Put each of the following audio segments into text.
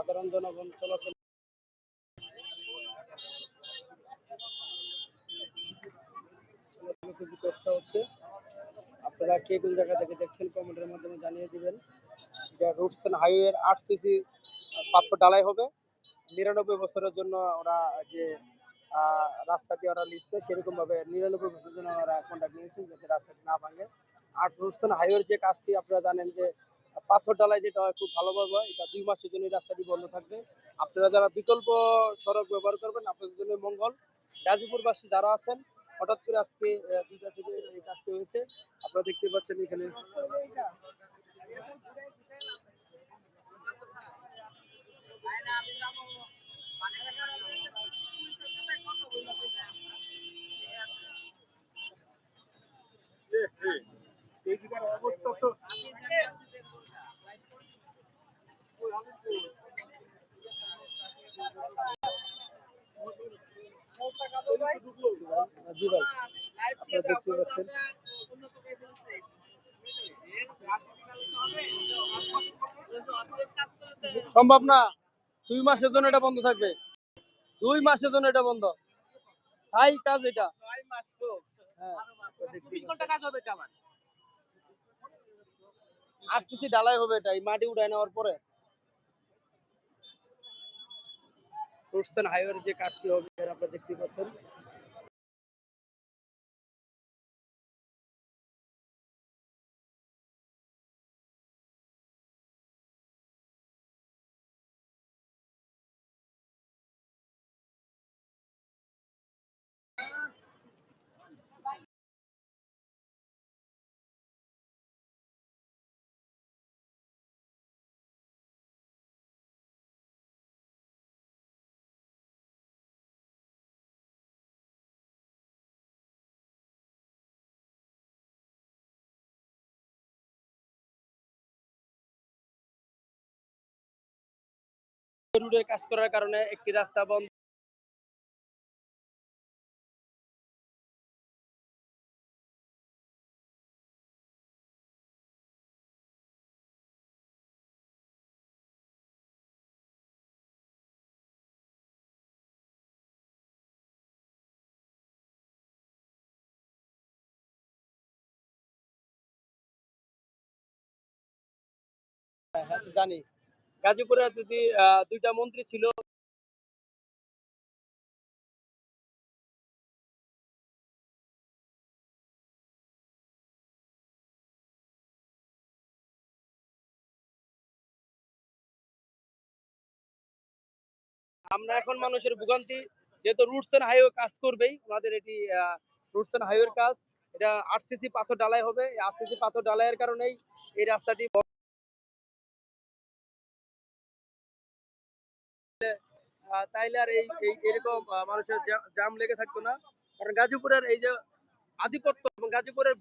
সাধারণ জনগণ চলাচল খুবই কষ্ট হচ্ছে। আপনারা কে কোন জায়গা থেকে দেখছেন কমেন্টের মাধ্যমে জানিয়ে দিবেন। এটা রুটসেন হাইওয়ের আট সিসি পাথর ডালাই হবে। নিরানব্বই বছরের জন্য ওরা যে রাস্তাটি ওরা লিখতে সেরকম ভাবে নিরানব্বই বছরের জন্য ওরা কন্ট্যাক্ট নিয়েছেন যাতে রাস্তাটি না ভাঙে। আর রুটসেন হাইওয়ের যে কাজটি আপনারা জানেন যে পাথর ডালাই যেটা হয়, খুব ভালোভাবে হয় এটা দুই মাসের জন্য রাস্তাটি বন্ধ থাকবে। আপনারা যারা বিকল্প সড়ক ব্যবহার করবেন, আপনাদের জন্য মঙ্গল। গাজীপুরবাসী যারা আছেন, হঠাৎ করে আজকে দুইটা থেকে এই কাজটি হয়েছে। আপনারা দেখতে পাচ্ছেন এখানে। জি ভাই আপনারা দেখতে পাচ্ছেন সম্ভব না। দুই মাসের জন্য এটা বন্ধ থাকবে। দুই মাসের জন্য এটা বন্ধ। স্থায়ী কাজ এটা। হ্যাঁ, আরসিসি ডালাই হবে এটা। এই মাটি উঠায় নেওয়ার পরে। রুটসেন হাইওয়ের যে কাজটি হবে আপনারা দেখতে পাচ্ছেন রুটের কাজ করার কারণে একটি রাস্তা বন্ধ। হ্যাঁ, জানি। গাজীপুরে যদি দুইটা মন্ত্রী ছিল, আমরা এখন মানুষের ভোগান্তি, যেহেতু রুটস এন্ড হাইওয়ে কাজ করবেই ওনাদের এটি রুটস এন্ড হাইওয়ের কাজ, এটা আরসিসি পাথর ডালাই হবে আরসিসি পাথর ডালাইয়ের কারণেই এই রাস্তাটি তাইলে আর এই এরকম মানুষের জাম লেগে থাকতো না। কারণ গাজীপুরের এই যে আধিপত্য এবং গাজীপুরের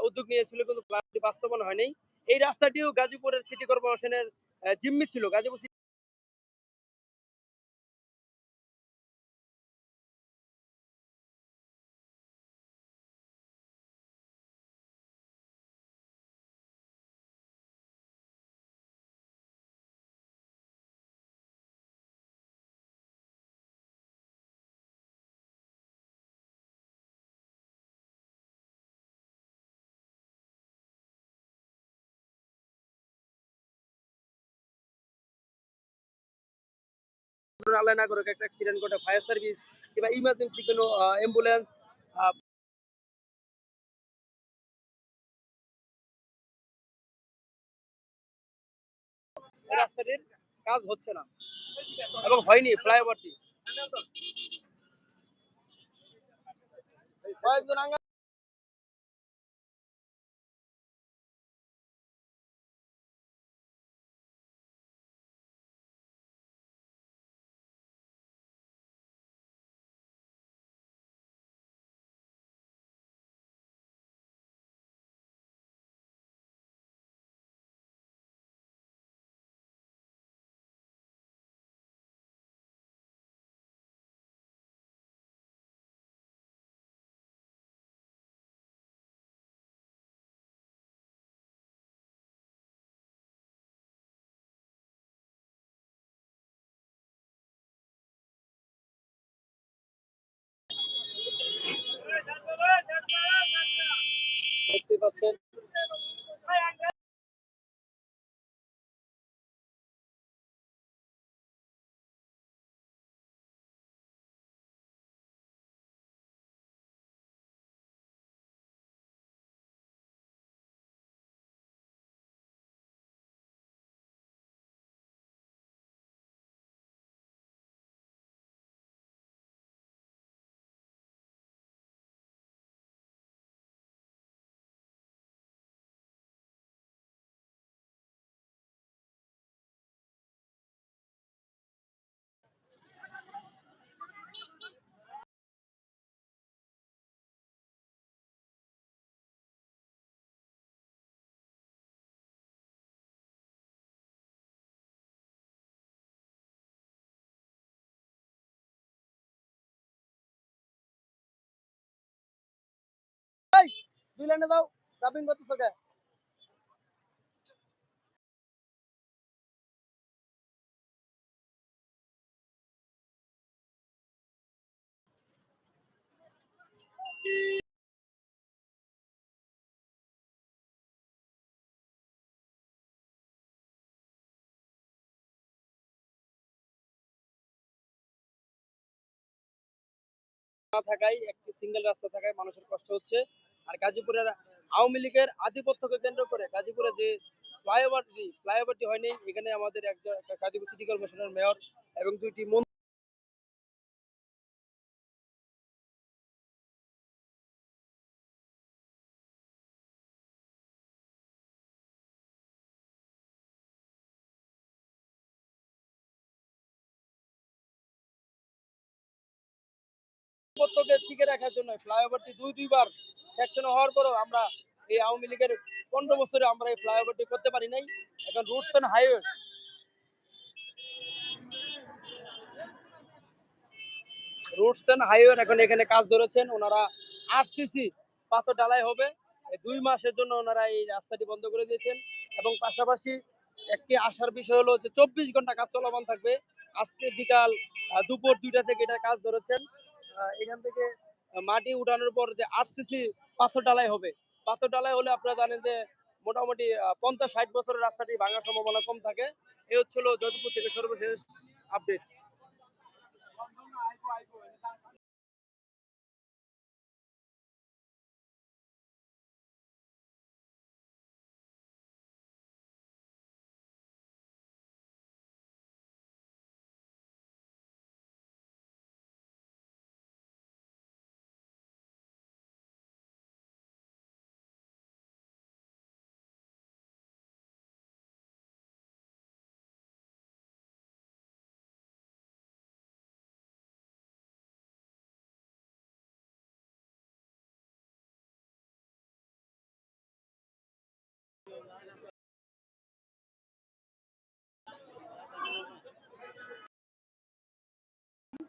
উদ্যোগ নিয়েছিল কিন্তু বাস্তবায়ন হয়নি। এই রাস্তাটিও গাজীপুরের সিটি কর্পোরেশনের জিম্মি ছিল। গাজীপুর city আল্লাহ না করুক, একটা অ্যাক্সিডেন্ট ঘটে ফায়ার সার্ভিস কিংবা ইমার্জেন্সি কোনো অ্যাম্বুলেন্স রাস্তাটির কাজ হচ্ছে না এবং হয়নি ফ্লাইওভারটি কয়েকজন পাচ্ছেন। দাও কে? না থাকায় একটি সিঙ্গেল রাস্তা থাকায় মানুষের কষ্ট হচ্ছে। আর গাজীপুরের আওয়ামী লীগের আধিপত্যকে কেন্দ্র করে গাজীপুরে যে ফ্লাইওভারটি ফ্লাইওভারটি হয়নি, এখানে আমাদের একজন গাজীপুর সিটি কর্পোরেশনের মেয়র এবং দুইটি মন্ত্রী টিকে রাখার জন্য ফ্লাইওভারটি দুই, দুইবার সেকশন হওয়ার পরেও আমরা এই আওয়ামী লীগের পনেরো বছরে আমরা এই ফ্লাইওভারটি করতে পারি নাই। এখন roads and highway. Roads and highway এখন এখানে কাজ ধরেছেন। ওনারা আরসিসি পাথর ডালাই হবে। দুই মাসের জন্য ওনারা এই রাস্তাটি বন্ধ করে দিয়েছেন। এবং পাশাপাশি একটি আসার বিষয় হলো যে চব্বিশ ঘণ্টা কাজ চলমান থাকবে। আজকে বিকাল দুপুর দুইটা থেকে এটা কাজ ধরেছেন। এখান থেকে মাটি উঠানোর পর যে আরসিসি পাথর ডালাই হবে। পাথর ডালাই হলে আপনারা জানেন যে মোটামুটি পঞ্চাশ ষাট বছরের রাস্তাটি ভাঙার সম্ভাবনা কম থাকে। এ হচ্ছিল যোধপুর থেকে সর্বশেষ আপডেট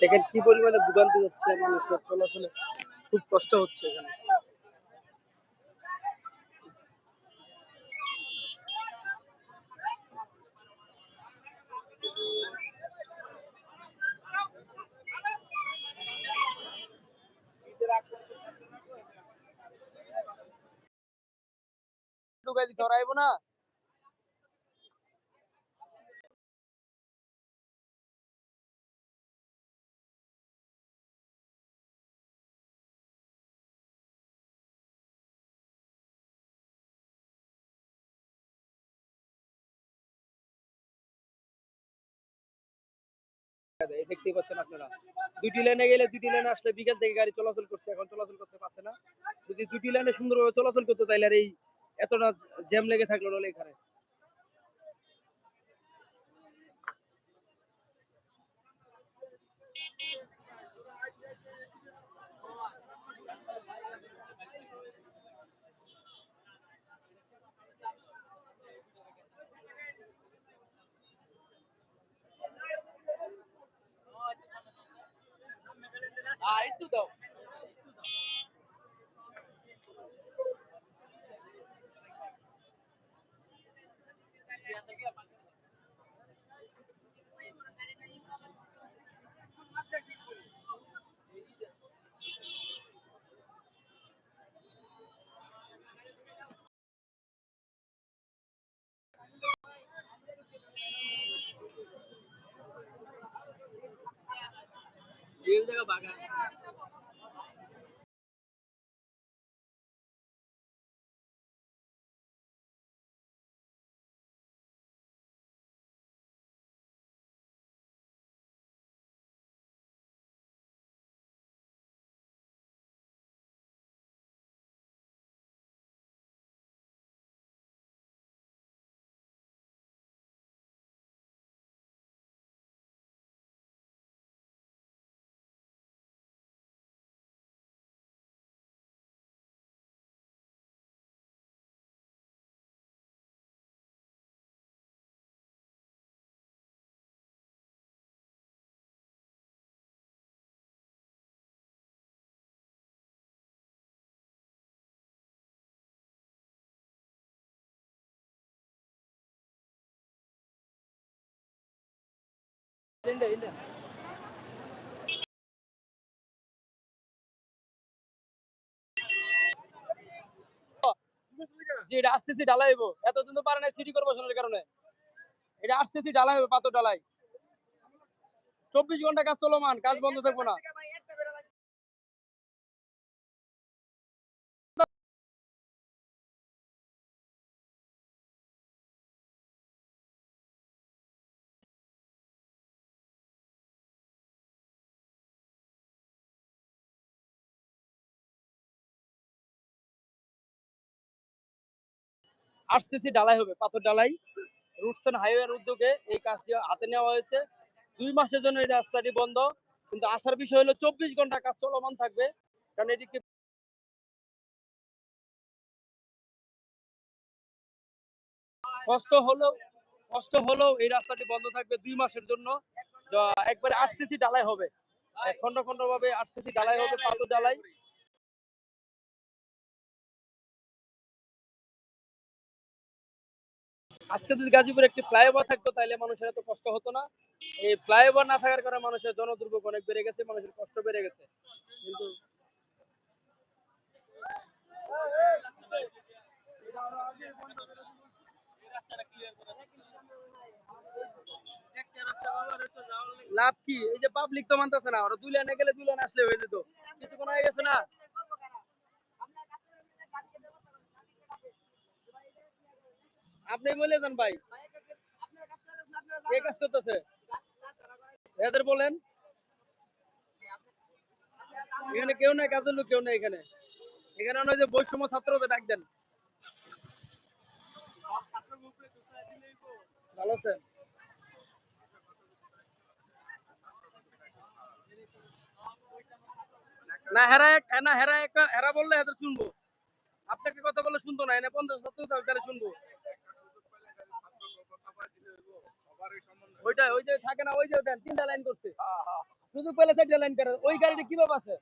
দেখেন কি পরিমাণে ভোগান্তি হচ্ছে মানুষের চলাচলে। খুব কষ্ট হচ্ছে এখানে। ঢুকাই দিতে না? দেখতেই পাচ্ছেন আপনারা। দুটি লাইনে গেলে দুটি লাইনে আসলে বিকেল থেকে গাড়ি চলাচল করছে, এখন চলাচল করতে পারছে না। যদি দুটি লাইনে সুন্দরভাবে চলাচল করতো তাহলে আর এই এতটা জ্যাম লেগে থাকল এখানে। দাও এই জায়গা বাগান ইন্ডা ইন্ডা যে এটা আরসিসি ঢালাই হইব। এতদিন তো পারে না সিটি কর্পোরেশনের কারণে। এটা আরসিসি ঢালাই হবে পাথর ঢালাই। চব্বিশ ঘণ্টা কাজ চলমান, কাজ বন্ধ থাকব না। আরসিসি ঢালাই হবে, পাথর ঢালাই। রুটসেন হাইওয়ের উদ্যোগে এই কাজটি হাতে নেওয়া হয়েছে। দুই মাসের জন্য এই রাস্তাটি বন্ধ, কিন্তু আসার বিষয় হলো চব্বিশ ঘণ্টা কাজ চলমান থাকবে, কারণ এদিকে কষ্ট হলেও কষ্ট হলেও এই রাস্তাটি বন্ধ থাকবে দুই মাসের জন্য। একবারে আরসিসি ঢালাই হবে। খন্ড খন্ড ভাবে আরসিসি ঢালাই হবে, পাথর ঢালাই। আজকে যদি গাজীপুরে একটি ফ্লাইওভার থাকতো, তাহলে মানুষের এত কষ্ট হতো না। এই ফ্লাইওভার না থাকার কারণে মানুষের জনদুর্ভোগ অনেক বেড়ে গেছে, মানুষের কষ্ট বেড়ে গেছে। কিন্তু লাভ কি? এই যে পাবলিক তো মানতেছে না, ওরা দুই লাইনে গেলে দুই লাইনে আসলে হয়ে যেত। কিছুক্ষণ হয়ে গেছে না? আপনি বলে যান ভাই। কাজ করতেছে? এদের বলেন। এখানে কেউ নাই, কাজের লোক কেউ নাই এখানে। এখানে নয় যে বৈষম্য ছাত্রদের ডাক দেন। ভালো আছেন? না, হেরা না, হেরা হেরা বললে হেদের শুনব। আপনাকে কথা বলে শুনতো না, এনে পঞ্চাশ ছাত্র তাহলে শুনব। ওইটা ওই যে থাকে না ওই যে ওটা তিনটা লাইন করছে। শুধু পেলে লাইন করে ওই গাড়িটা কীভাবে আছে?